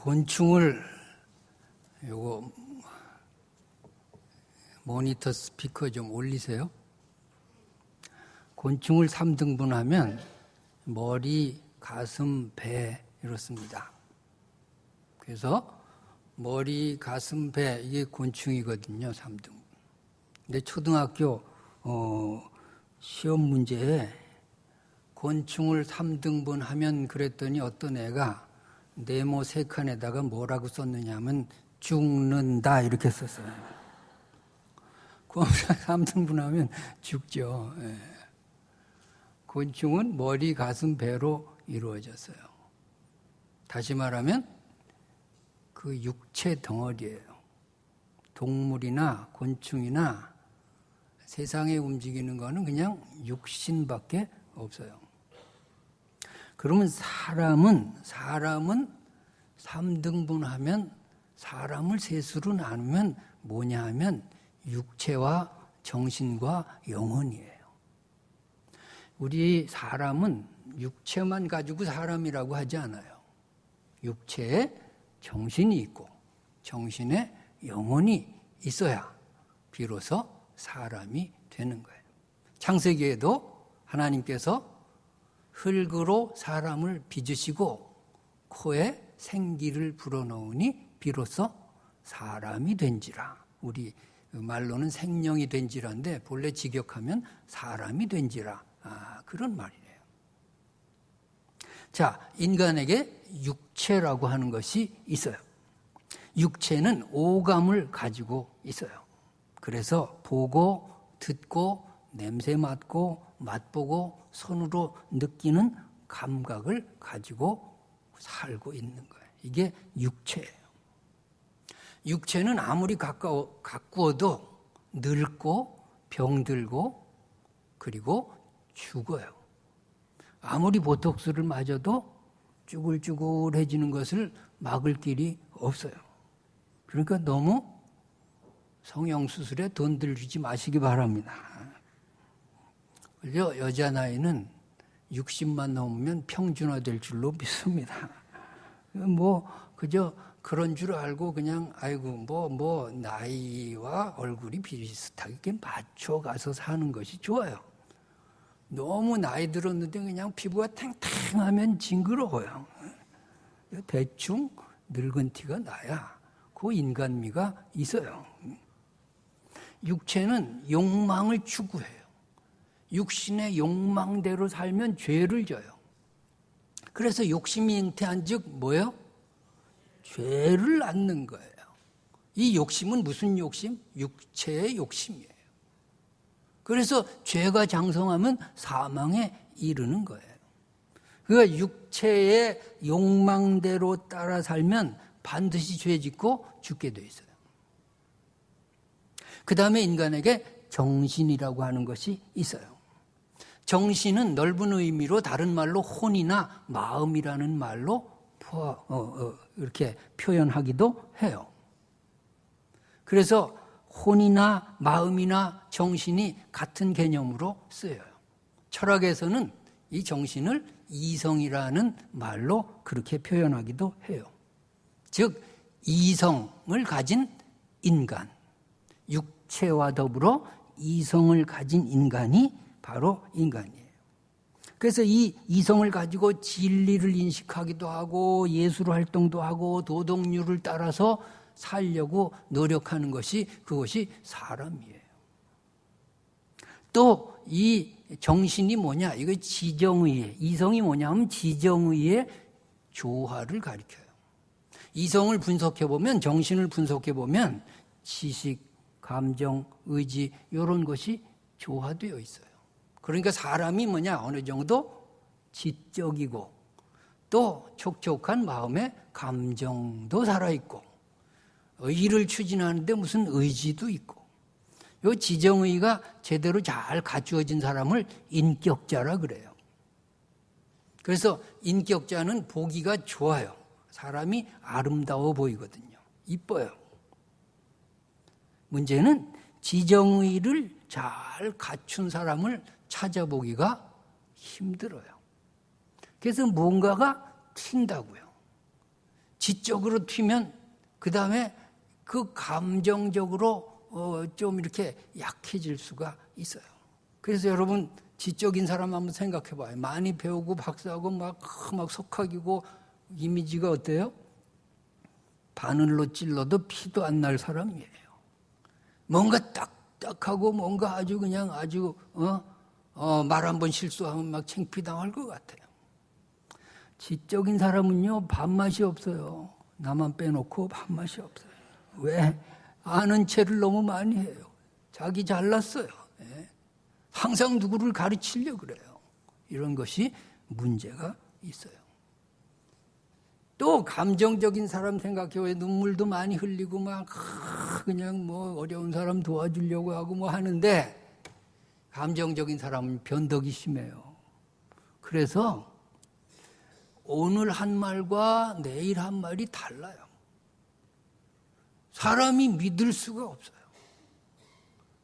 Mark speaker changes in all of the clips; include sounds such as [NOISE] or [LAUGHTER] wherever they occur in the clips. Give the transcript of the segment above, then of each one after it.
Speaker 1: 곤충을 요거 모니터 스피커 좀 올리세요. 곤충을 3등분 하면 머리, 가슴, 배 이렇습니다. 그래서 머리, 가슴, 배 이게 곤충이거든요. 3등. 근데 초등학교 어, 시험 문제에 곤충을 3등분 하면 그랬더니 어떤 애가 네모 세 칸에다가 뭐라고 썼느냐 하면 죽는다 이렇게 썼어요. 곤충 3등분 하면 죽죠. 예. 곤충은 머리, 가슴, 배로 이루어졌어요. 다시 말하면 그 육체 덩어리예요. 동물이나 곤충이나 세상에 움직이는 거는 그냥 육신밖에 없어요. 그러면 사람은 사람은 3등분 하면 사람을 셋으로 나누면 뭐냐 하면 육체와 정신과 영혼이에요. 우리 사람은 육체만 가지고 사람이라고 하지 않아요. 육체에 정신이 있고 정신에 영혼이 있어야 비로소 사람이 되는 거예요. 창세기에도 하나님께서 흙으로 사람을 빚으시고 코에 생기를 불어넣으니 비로소 사람이 된지라. 우리 말로는 생명이 된지라인데 본래 직역하면 사람이 된지라. 아, 그런 말이에요. 자, 인간에게 육체라고 하는 것이 있어요. 육체는 오감을 가지고 있어요. 그래서 보고, 듣고, 냄새 맡고, 맛보고, 손으로 느끼는 감각을 가지고 살고 있는 거예요. 이게 육체예요. 육체는 아무리 가까워, 가꾸어도 늙고, 병들고, 그리고 죽어요. 아무리 보톡스를 맞아도 쭈글쭈글해지는 것을 막을 길이 없어요. 그러니까 너무 성형수술에 돈 들이지 마시기 바랍니다. 그죠? 여자 나이는 60만 넘으면 평준화될 줄로 믿습니다. [LAUGHS] 뭐, 그저 그런 줄 알고 그냥, 아이고, 뭐, 뭐, 나이와 얼굴이 비슷하게 맞춰 가서 사는 것이 좋아요. 너무 나이 들었는데 그냥 피부가 탱탱하면 징그러워요. 대충 늙은 티가 나야 그 인간미가 있어요. 육체는 욕망을 추구해요. 육신의 욕망대로 살면 죄를 져요. 그래서 욕심이 잉태한 즉 뭐예요? 죄를 낳는 거예요. 이 욕심은 무슨 욕심? 육체의 욕심이에요. 그래서 죄가 장성하면 사망에 이르는 거예요. 그러니까 육체의 욕망대로 따라 살면 반드시 죄 짓고 죽게 돼 있어요. 그 다음에 인간에게 정신이라고 하는 것이 있어요. 정신은 넓은 의미로 다른 말로 혼이나 마음이라는 말로 어, 어, 이렇게 표현하기도 해요. 그래서 혼이나 마음이나 정신이 같은 개념으로 쓰여요. 철학에서는 이 정신을 이성이라는 말로 그렇게 표현하기도 해요. 즉, 이성을 가진 인간, 육체와 더불어 이성을 가진 인간이 바로 인간이에요. 그래서 이 이성을 가지고 진리를 인식하기도 하고 예술 활동도 하고 도덕률을 따라서 살려고 노력하는 것이 그것이 사람이에요. 또 이 정신이 뭐냐? 이거 지정의의 이성이 뭐냐면 지정의의 조화를 가리켜요. 이성을 분석해 보면 정신을 분석해 보면 지식, 감정, 의지 이런 것이 조화되어 있어요. 그러니까 사람이 뭐냐 어느 정도 지적이고 또 촉촉한 마음의 감정도 살아 있고 의를 추진하는데 무슨 의지도 있고 요 지정의가 제대로 잘 갖추어진 사람을 인격자라 그래요. 그래서 인격자는 보기가 좋아요. 사람이 아름다워 보이거든요. 이뻐요. 문제는 지정의를 잘 갖춘 사람을 찾아보기가 힘들어요. 그래서 뭔가가 튄다고요. 지적으로 튀면 그 다음에 그 감정적으로 어, 좀 이렇게 약해질 수가 있어요. 그래서 여러분 지적인 사람 한번 생각해 봐요. 많이 배우고 박사하고 막, 막 석학이고 이미지가 어때요? 바늘로 찔러도 피도 안 날 사람이에요. 뭔가 딱딱하고 뭔가 아주 그냥 아주 어? 어, 말 한 번 실수하면 막 창피당할 것 같아요. 지적인 사람은요 밥맛이 없어요. 나만 빼놓고 밥맛이 없어요. 왜? 아는 체를 너무 많이 해요. 자기 잘났어요. 예. 항상 누구를 가르치려 그래요. 이런 것이 문제가 있어요. 또 감정적인 사람 생각해요. 눈물도 많이 흘리고 막 그냥 뭐 어려운 사람 도와주려고 하고 뭐 하는데 감정적인 사람은 변덕이 심해요. 그래서 오늘 한 말과 내일 한 말이 달라요. 사람이 믿을 수가 없어요.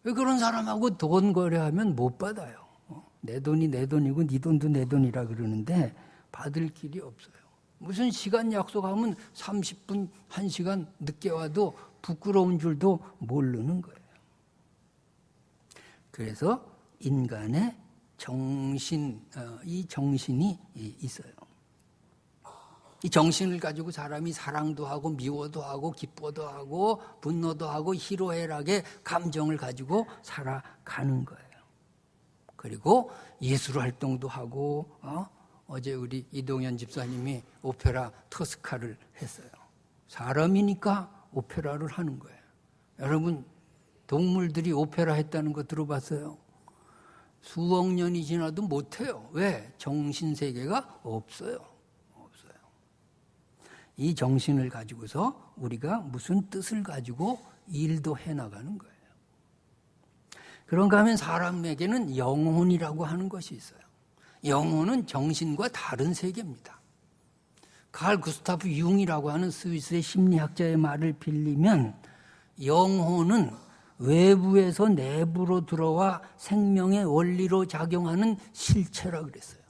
Speaker 1: 왜 그런 사람하고 돈 거래하면 못 받아요. 어? 내 돈이 내 돈이고 네 돈도 내 돈이라 그러는데 받을 길이 없어요. 무슨 시간 약속하면 30분, 1시간 늦게 와도 부끄러운 줄도 모르는 거예요. 그래서 인간의 정신, 어, 이 정신이 있어요. 이 정신을 가지고 사람이 사랑도 하고 미워도 하고 기뻐도 하고 분노도 하고 희로애락의 감정을 가지고 살아가는 거예요. 그리고 예술 활동도 하고 어? 어제 우리 이동현 집사님이 오페라 토스카를 했어요. 사람이니까 오페라를 하는 거예요. 여러분 동물들이 오페라 했다는 거 들어봤어요? 수억 년이 지나도 못해요. 왜? 정신 세계가 없어요. 없어요. 이 정신을 가지고서 우리가 무슨 뜻을 가지고 일도 해나가는 거예요. 그런가 하면 사람에게는 영혼이라고 하는 것이 있어요. 영혼은 정신과 다른 세계입니다. 칼 구스타프 융이라고 하는 스위스의 심리학자의 말을 빌리면 영혼은 외부에서 내부로 들어와 생명의 원리로 작용하는 실체라 그랬어요.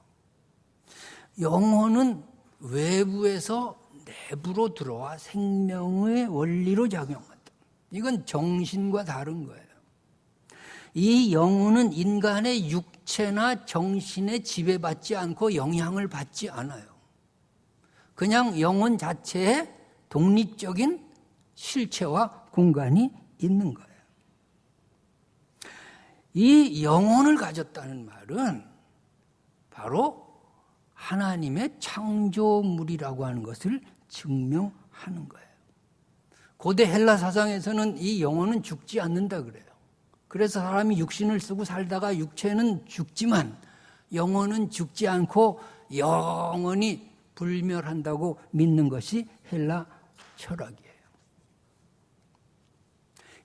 Speaker 1: 영혼은 외부에서 내부로 들어와 생명의 원리로 작용한다. 이건 정신과 다른 거예요. 이 영혼은 인간의 육체나 정신에 지배받지 않고 영향을 받지 않아요. 그냥 영혼 자체에 독립적인 실체와 공간이 있는 거예요. 이 영혼을 가졌다는 말은 바로 하나님의 창조물이라고 하는 것을 증명하는 거예요. 고대 헬라 사상에서는 이 영혼은 죽지 않는다 그래요. 그래서 사람이 육신을 쓰고 살다가 육체는 죽지만 영혼은 죽지 않고 영원히 불멸한다고 믿는 것이 헬라 철학이에요.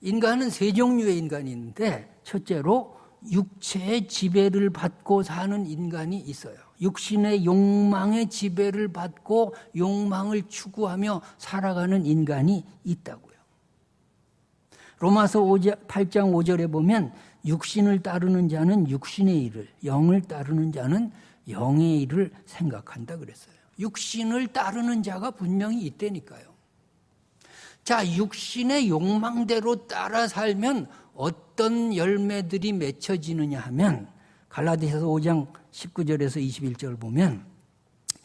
Speaker 1: 인간은 세 종류의 인간이 있는데 첫째로 육체의 지배를 받고 사는 인간이 있어요. 육신의 욕망의 지배를 받고 욕망을 추구하며 살아가는 인간이 있다고요. 로마서 8장 5절에 보면 육신을 따르는 자는 육신의 일을, 영을 따르는 자는 영의 일을 생각한다 그랬어요. 육신을 따르는 자가 분명히 있다니까요. 자, 육신의 욕망대로 따라 살면 어떤 열매들이 맺혀지느냐 하면 갈라디아서 5장 19절에서 21절 보면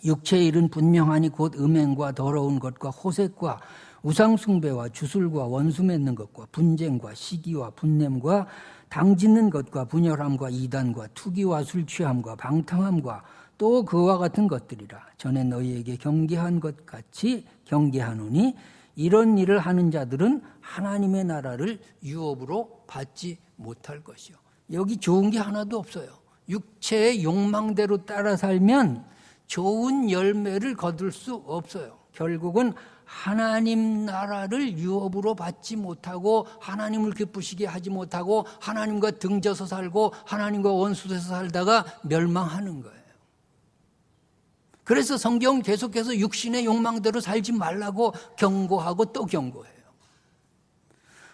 Speaker 1: 육체의 일은 분명하니 곧 음행과 더러운 것과 호색과 우상숭배와 주술과 원수 맺는 것과 분쟁과 시기와 분냄과 당짓는 것과 분열함과 이단과 투기와 술 취함과 방탕함과 또 그와 같은 것들이라 전에 너희에게 경계한 것 같이 경계하노니 이런 일을 하는 자들은 하나님의 나라를 유업으로 받지 못할 것이요. 여기 좋은 게 하나도 없어요. 육체의 욕망대로 따라 살면 좋은 열매를 거둘 수 없어요. 결국은 하나님 나라를 유업으로 받지 못하고 하나님을 기쁘시게 하지 못하고 하나님과 등져서 살고 하나님과 원수돼서 살다가 멸망하는 거예요. 그래서 성경 계속해서 육신의 욕망대로 살지 말라고 경고하고 또 경고해요.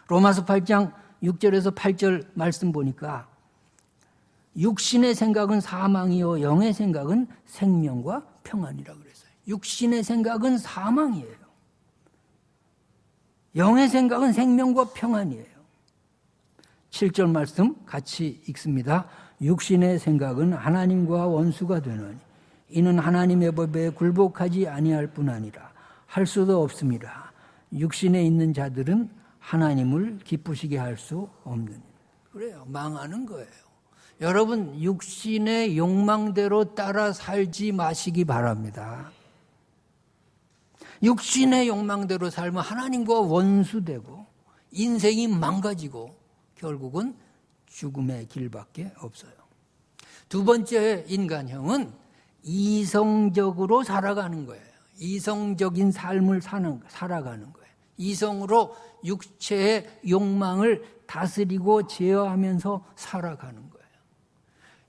Speaker 1: 로마서 8장 6절에서 8절 말씀 보니까 육신의 생각은 사망이요 영의 생각은 생명과 평안이라 그랬어요. 육신의 생각은 사망이에요. 영의 생각은 생명과 평안이에요. 7절 말씀 같이 읽습니다. 육신의 생각은 하나님과 원수가 되느니 이는 하나님의 법에 굴복하지 아니할 뿐 아니라 할 수도 없습니다. 육신에 있는 자들은 하나님을 기쁘시게 할 수 없느니. 그래요. 망하는 거예요. 여러분 육신의 욕망대로 따라 살지 마시기 바랍니다. 육신의 욕망대로 살면 하나님과 원수되고 인생이 망가지고 결국은 죽음의 길밖에 없어요. 두 번째 인간형은 이성적으로 살아가는 거예요. 이성적인 삶을 사는, 살아가는 거예요. 이성으로 육체의 욕망을 다스리고 제어하면서 살아가는 거예요.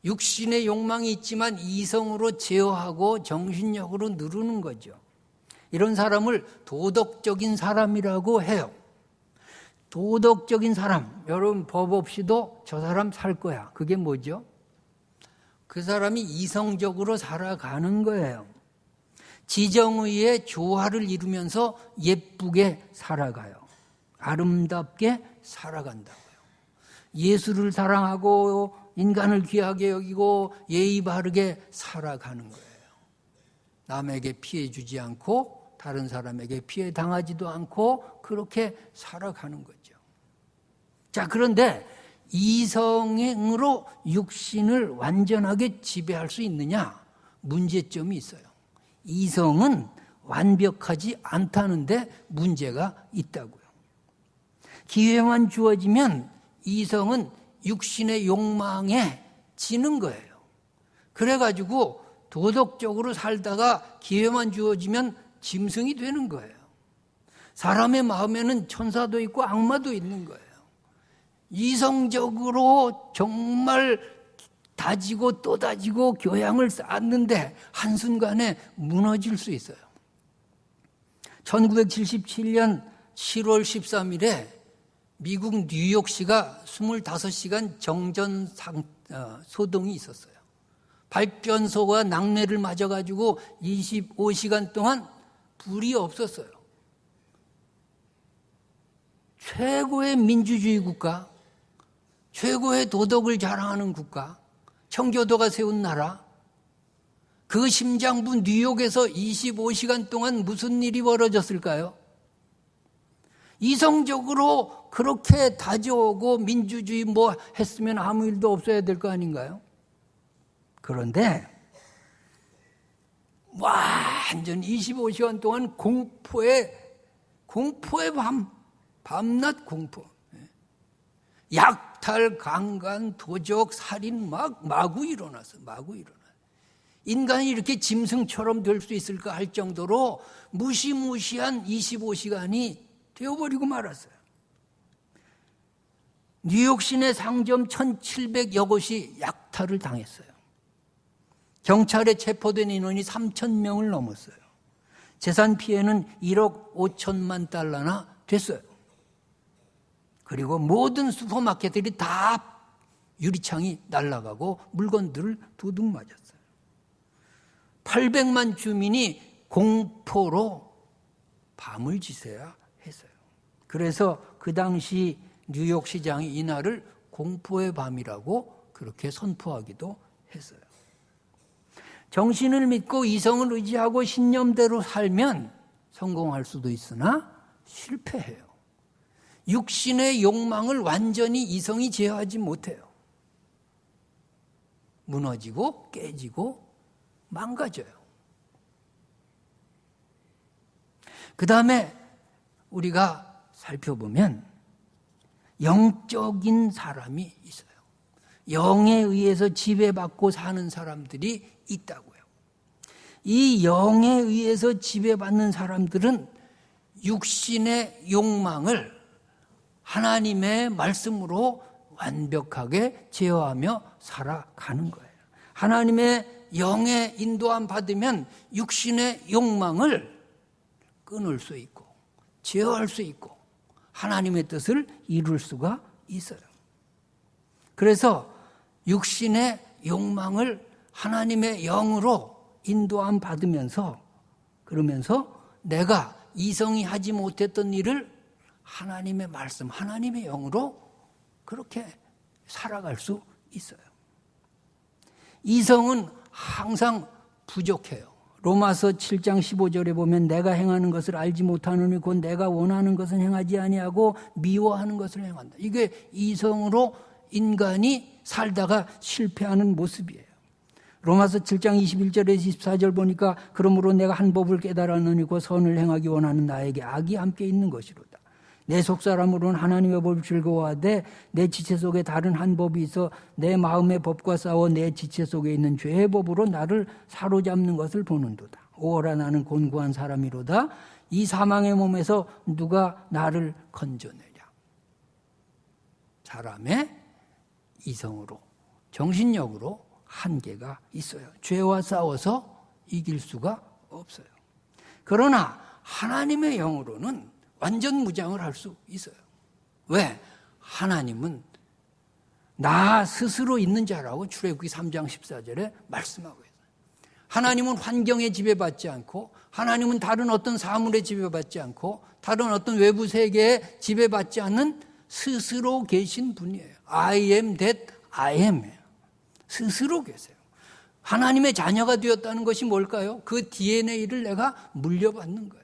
Speaker 1: 육신의 욕망이 있지만 이성으로 제어하고 정신력으로 누르는 거죠. 이런 사람을 도덕적인 사람이라고 해요. 도덕적인 사람, 여러분 법 없이도 저 사람 살 거야. 그게 뭐죠? 그 사람이 이성적으로 살아가는 거예요. 지정의의 조화를 이루면서 예쁘게 살아가요. 아름답게 살아간다고요. 예수를 사랑하고 인간을 귀하게 여기고 예의 바르게 살아가는 거예요. 남에게 피해 주지 않고 다른 사람에게 피해 당하지도 않고 그렇게 살아가는 거죠. 자, 그런데 이성으로 육신을 완전하게 지배할 수 있느냐? 문제점이 있어요. 이성은 완벽하지 않다는데 문제가 있다고요. 기회만 주어지면 이성은 육신의 욕망에 지는 거예요. 그래가지고 도덕적으로 살다가 기회만 주어지면 짐승이 되는 거예요. 사람의 마음에는 천사도 있고 악마도 있는 거예요. 이성적으로 정말 다지고 또 다지고 교양을 쌓았는데 한순간에 무너질 수 있어요. 1977년 7월 13일에 미국 뉴욕시가 25시간 정전 어, 소동이 있었어요. 발전소가 낙뢰를 맞아가지고 25시간 동안 불이 없었어요. 최고의 민주주의 국가, 최고의 도덕을 자랑하는 국가, 청교도가 세운 나라, 그 심장부 뉴욕에서 25시간 동안 무슨 일이 벌어졌을까요? 이성적으로 그렇게 다져오고 민주주의 뭐 했으면 아무 일도 없어야 될 거 아닌가요? 그런데 완전 25시간 동안 공포의 공포의 밤, 밤낮 공포. 약 탈, 강간, 도적, 살인 막 마구 일어났어. 마구 일어나. 인간이 이렇게 짐승처럼 될 수 있을까 할 정도로 무시무시한 25시간이 되어버리고 말았어요. 뉴욕 시내 상점 1,700여 곳이 약탈을 당했어요. 경찰에 체포된 인원이 3천 명을 넘었어요. 재산 피해는 1억 5천만 달러나 됐어요. 그리고 모든 슈퍼마켓들이 다 유리창이 날아가고 물건들을 두둑 맞았어요. 800만 주민이 공포로 밤을 지새야 했어요. 그래서 그 당시 뉴욕 시장이 이날을 공포의 밤이라고 그렇게 선포하기도 했어요. 정신을 믿고 이성을 의지하고 신념대로 살면 성공할 수도 있으나 실패해요. 육신의 욕망을 완전히 이성이 제어하지 못해요. 무너지고 깨지고 망가져요. 그 다음에 우리가 살펴보면 영적인 사람이 있어요. 영에 의해서 지배받고 사는 사람들이 있다고요. 이 영에 의해서 지배받는 사람들은 육신의 욕망을 하나님의 말씀으로 완벽하게 제어하며 살아가는 거예요. 하나님의 영의 인도함 받으면 육신의 욕망을 끊을 수 있고 제어할 수 있고 하나님의 뜻을 이룰 수가 있어요. 그래서 육신의 욕망을 하나님의 영으로 인도함 받으면서 그러면서 내가 이성이 하지 못했던 일을 하나님의 말씀, 하나님의 영으로 그렇게 살아갈 수 있어요. 이성은 항상 부족해요. 로마서 7장 15절에 보면 내가 행하는 것을 알지 못하느니 곧 내가 원하는 것은 행하지 아니하고 미워하는 것을 행한다. 이게 이성으로 인간이 살다가 실패하는 모습이에요. 로마서 7장 21절에서 24절 보니까 그러므로 내가 한 법을 깨달았느니 곧 선을 행하기 원하는 나에게 악이 함께 있는 것이로다. 내 속사람으로는 하나님의 법을 즐거워하되 내 지체 속에 다른 한 법이 있어 내 마음의 법과 싸워 내 지체 속에 있는 죄의 법으로 나를 사로잡는 것을 보는도다. 오라 나는 곤고한 사람이로다. 이 사망의 몸에서 누가 나를 건져내랴. 사람의 이성으로 정신력으로 한계가 있어요. 죄와 싸워서 이길 수가 없어요. 그러나 하나님의 영으로는 완전 무장을 할 수 있어요. 왜? 하나님은 나 스스로 있는 자라고 출애굽기 3장 14절에 말씀하고 있어요. 하나님은 환경에 지배받지 않고 하나님은 다른 어떤 사물에 지배받지 않고 다른 어떤 외부 세계에 지배받지 않는 스스로 계신 분이에요. I am that I am이에요. 스스로 계세요. 하나님의 자녀가 되었다는 것이 뭘까요? 그 DNA를 내가 물려받는 거예요.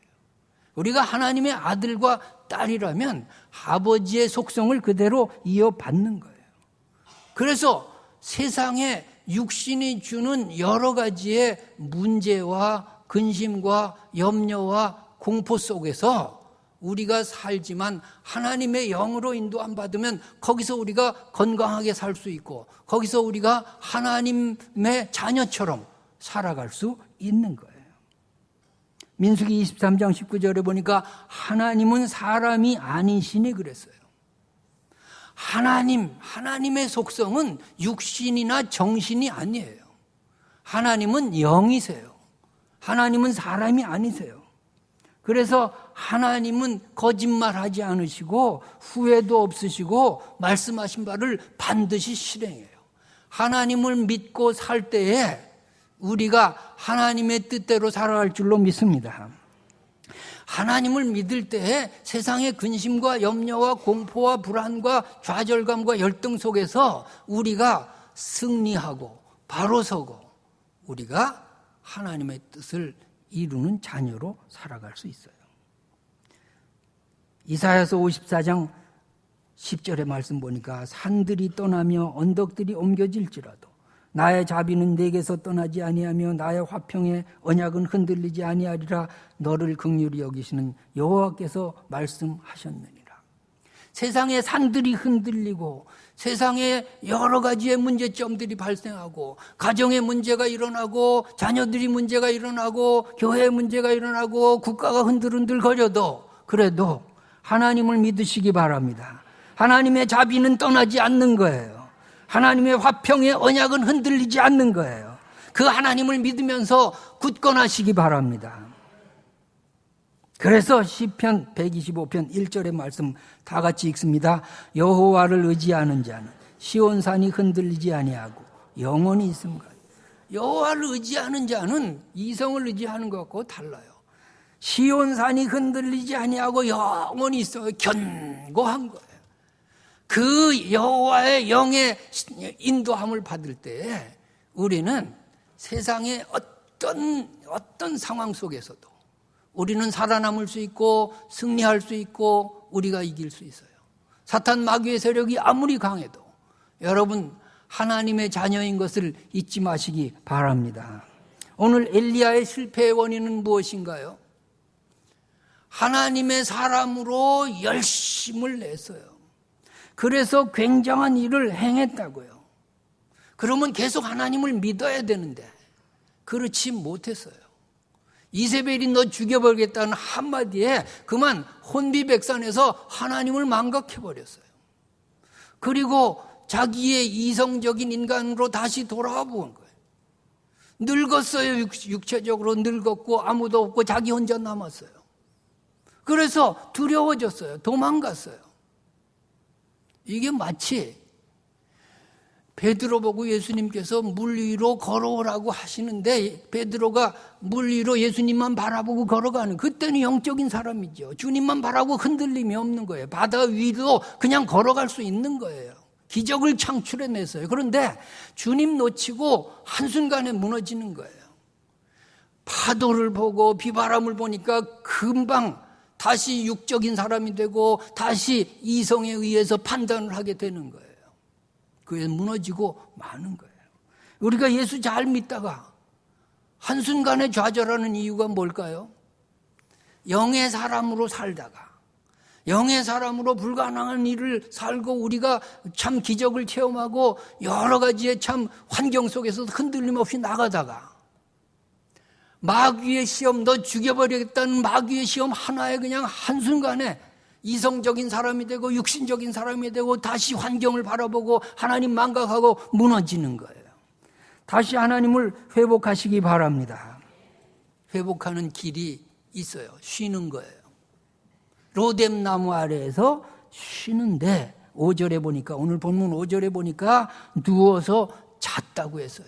Speaker 1: 우리가 하나님의 아들과 딸이라면 아버지의 속성을 그대로 이어받는 거예요. 그래서 세상에 육신이 주는 여러 가지의 문제와 근심과 염려와 공포 속에서 우리가 살지만 하나님의 영으로 인도 안 받으면 거기서 우리가 건강하게 살 수 있고 거기서 우리가 하나님의 자녀처럼 살아갈 수 있는 거예요. 민수기 23장 19절에 보니까 하나님은 사람이 아니시니 그랬어요. 하나님, 하나님의 속성은 육신이나 정신이 아니에요. 하나님은 영이세요. 하나님은 사람이 아니세요. 그래서 하나님은 거짓말하지 않으시고 후회도 없으시고 말씀하신 바를 반드시 실행해요. 하나님을 믿고 살 때에 우리가 하나님의 뜻대로 살아갈 줄로 믿습니다. 하나님을 믿을 때에 세상의 근심과 염려와 공포와 불안과 좌절감과 열등 속에서 우리가 승리하고 바로 서고 우리가 하나님의 뜻을 이루는 자녀로 살아갈 수 있어요. 이사야서 54장 10절의 말씀 보니까 산들이 떠나며 언덕들이 옮겨질지라도 나의 자비는 내게서 떠나지 아니하며 나의 화평의 언약은 흔들리지 아니하리라 너를 극률히 여기시는 여호와께서 말씀하셨느니라. 세상의 산들이 흔들리고 세상에 여러 가지의 문제점들이 발생하고 가정의 문제가 일어나고 자녀들이 문제가 일어나고 교회의 문제가 일어나고 국가가 흔들흔들 거려도 그래도 하나님을 믿으시기 바랍니다. 하나님의 자비는 떠나지 않는 거예요. 하나님의 화평의 언약은 흔들리지 않는 거예요. 그 하나님을 믿으면서 굳건하시기 바랍니다. 그래서 시편 125편 1절의 말씀 다 같이 읽습니다. 여호와를 의지하는 자는 시온산이 흔들리지 아니하고 영원히 있음과 여호와를 의지하는 자는 이성을 의지하는 것과 달라요. 시온산이 흔들리지 아니하고 영원히 있어요. 견고한 거예요. 그 여호와의 영의 인도함을 받을 때 우리는 세상의 어떤 어떤 상황 속에서도 우리는 살아남을 수 있고 승리할 수 있고 우리가 이길 수 있어요. 사탄 마귀의 세력이 아무리 강해도 여러분 하나님의 자녀인 것을 잊지 마시기 바랍니다. 오늘 엘리야의 실패의 원인은 무엇인가요? 하나님의 사람으로 열심을 냈어요. 그래서 굉장한 일을 행했다고요. 그러면 계속 하나님을 믿어야 되는데 그렇지 못했어요. 이세벨이 너 죽여버리겠다는 한마디에 그만 혼비백산에서 하나님을 망각해버렸어요. 그리고 자기의 이성적인 인간으로 다시 돌아와 본 거예요. 늙었어요. 육체적으로 늙었고 아무도 없고 자기 혼자 남았어요. 그래서 두려워졌어요. 도망갔어요. 이게 마치 베드로 보고 예수님께서 물 위로 걸어오라고 하시는데 베드로가 물 위로 예수님만 바라보고 걸어가는 그때는 영적인 사람이죠. 주님만 바라고 흔들림이 없는 거예요. 바다 위로 그냥 걸어갈 수 있는 거예요. 기적을 창출해냈어요. 그런데 주님 놓치고 한순간에 무너지는 거예요. 파도를 보고 비바람을 보니까 금방 다시 육적인 사람이 되고 다시 이성에 의해서 판단을 하게 되는 거예요. 그에 무너지고 마는 거예요. 우리가 예수 잘 믿다가 한순간에 좌절하는 이유가 뭘까요? 영의 사람으로 살다가 영의 사람으로 불가능한 일을 살고 우리가 참 기적을 체험하고 여러 가지의 참 환경 속에서 흔들림 없이 나가다가 마귀의 시험 너 죽여버리겠다는 마귀의 시험 하나에 그냥 한순간에 이성적인 사람이 되고 육신적인 사람이 되고 다시 환경을 바라보고 하나님 망각하고 무너지는 거예요. 다시 하나님을 회복하시기 바랍니다. 회복하는 길이 있어요. 쉬는 거예요. 로뎀 나무 아래에서 쉬는데 5절에 보니까 오늘 본문 5절에 보니까 누워서 잤다고 했어요.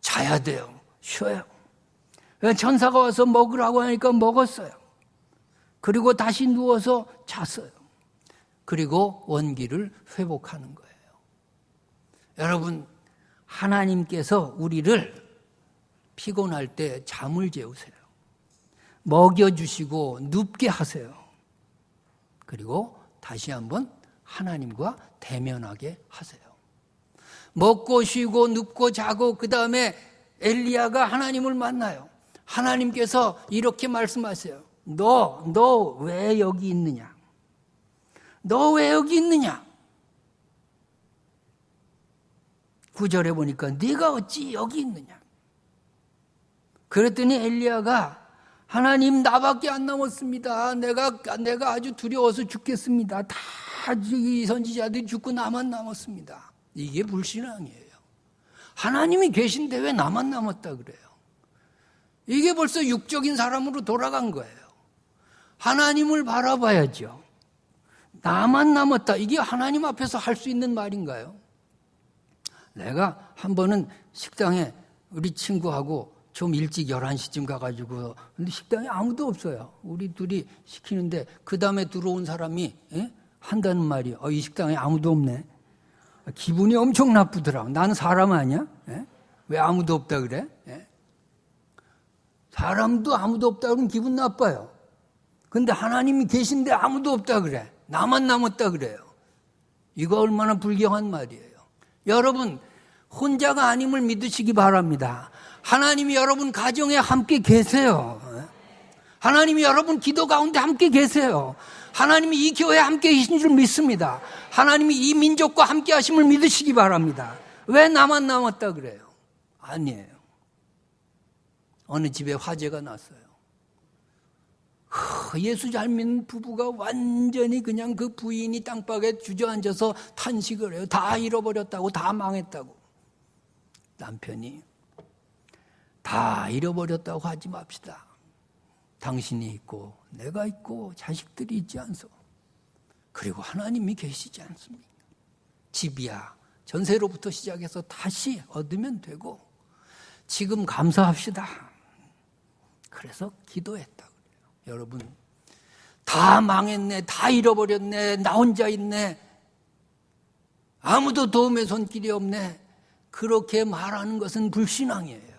Speaker 1: 자야 돼요. 쉬어요. 천사가 와서 먹으라고 하니까 먹었어요. 그리고 다시 누워서 잤어요. 그리고 원기를 회복하는 거예요. 여러분, 하나님께서 우리를 피곤할 때 잠을 재우세요. 먹여주시고 눕게 하세요. 그리고 다시 한번 하나님과 대면하게 하세요. 먹고 쉬고 눕고 자고 그 다음에 엘리야가 하나님을 만나요. 하나님께서 이렇게 말씀하세요. 너, 너 왜 여기 있느냐? 너 왜 여기 있느냐? 구절에 보니까 네가 어찌 여기 있느냐? 그랬더니 엘리야가 하나님 나밖에 안 남았습니다. 내가 내가 아주 두려워서 죽겠습니다. 다 이 선지자들이 죽고 나만 남았습니다. 이게 불신앙이에요. 하나님이 계신데 왜 나만 남았다 그래요? 이게 벌써 육적인 사람으로 돌아간 거예요. 하나님을 바라봐야죠. 나만 남았다. 이게 하나님 앞에서 할 수 있는 말인가요? 내가 한 번은 식당에 우리 친구하고 좀 일찍 11시쯤 가가지고, 근데 식당에 아무도 없어요. 우리 둘이 시키는데, 그 다음에 들어온 사람이, 예? 한다는 말이, 어, 이 식당에 아무도 없네. 기분이 엄청 나쁘더라. 나는 사람 아니야? 예? 왜 아무도 없다 그래? 예? 사람도 아무도 없다 그러면 기분 나빠요. 근데 하나님이 계신데 아무도 없다 그래. 나만 남았다 그래요. 이거 얼마나 불경한 말이에요. 여러분, 혼자가 아님을 믿으시기 바랍니다. 하나님이 여러분 가정에 함께 계세요. 하나님이 여러분 기도 가운데 함께 계세요. 하나님이 이 교회에 함께 계신 줄 믿습니다. 하나님이 이 민족과 함께 하심을 믿으시기 바랍니다. 왜 나만 남았다 그래요? 아니에요. 어느 집에 화재가 났어요. 예수 잘 믿는 부부가 완전히 그냥 그 부인이 땅바닥에 주저앉아서 탄식을 해요. 다 잃어버렸다고, 다 망했다고. 남편이 다 잃어버렸다고 하지 맙시다. 당신이 있고, 내가 있고, 자식들이 있지 않소. 그리고 하나님이 계시지 않습니까? 집이야. 전세로부터 시작해서 다시 얻으면 되고, 지금 감사합시다. 그래서 기도했다. 여러분, 다 망했네, 다 잃어버렸네, 나 혼자 있네, 아무도 도움의 손길이 없네. 그렇게 말하는 것은 불신앙이에요.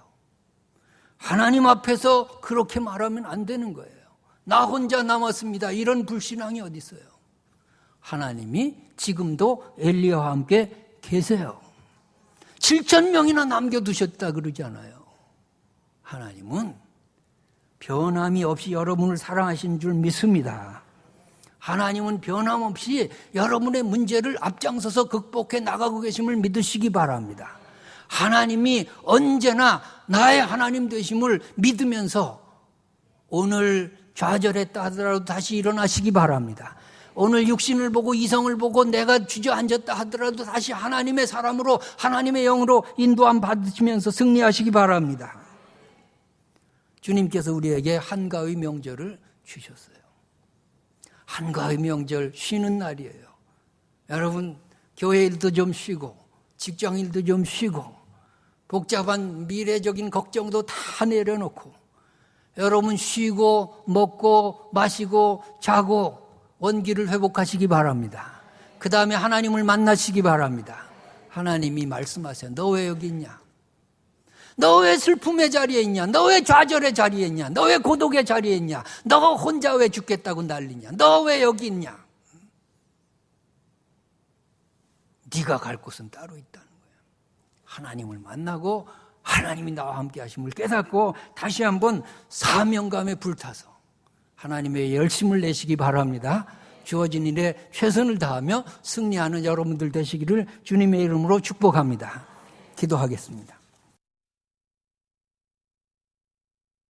Speaker 1: 하나님 앞에서 그렇게 말하면 안 되는 거예요. 나 혼자 남았습니다. 이런 불신앙이 어디 있어요? 하나님이 지금도 엘리야와 함께 계세요. 7천 명이나 남겨두셨다 그러잖아요. 하나님은 변함이 없이 여러분을 사랑하신 줄 믿습니다. 하나님은 변함없이 여러분의 문제를 앞장서서 극복해 나가고 계심을 믿으시기 바랍니다. 하나님이 언제나 나의 하나님 되심을 믿으면서 오늘 좌절했다 하더라도 다시 일어나시기 바랍니다. 오늘 육신을 보고 이성을 보고 내가 주저앉았다 하더라도 다시 하나님의 사람으로 하나님의 영으로 인도함 받으시면서 승리하시기 바랍니다. 주님께서 우리에게 한가위 명절을 주셨어요. 한가위 명절 쉬는 날이에요. 여러분 교회 일도 좀 쉬고 직장 일도 좀 쉬고 복잡한 미래적인 걱정도 다 내려놓고 여러분 쉬고 먹고 마시고 자고 원기를 회복하시기 바랍니다. 그 다음에 하나님을 만나시기 바랍니다. 하나님이 말씀하세요. 너 왜 여기 있냐? 너 왜 슬픔의 자리에 있냐? 너 왜 좌절의 자리에 있냐? 너 왜 고독의 자리에 있냐? 너 혼자 왜 죽겠다고 난리냐? 너 왜 여기 있냐? 네가 갈 곳은 따로 있다는 거예요. 하나님을 만나고 하나님이 나와 함께 하심을 깨닫고 다시 한번 사명감에 불타서 하나님의 열심을 내시기 바랍니다. 주어진 일에 최선을 다하며 승리하는 여러분들 되시기를 주님의 이름으로 축복합니다. 기도하겠습니다.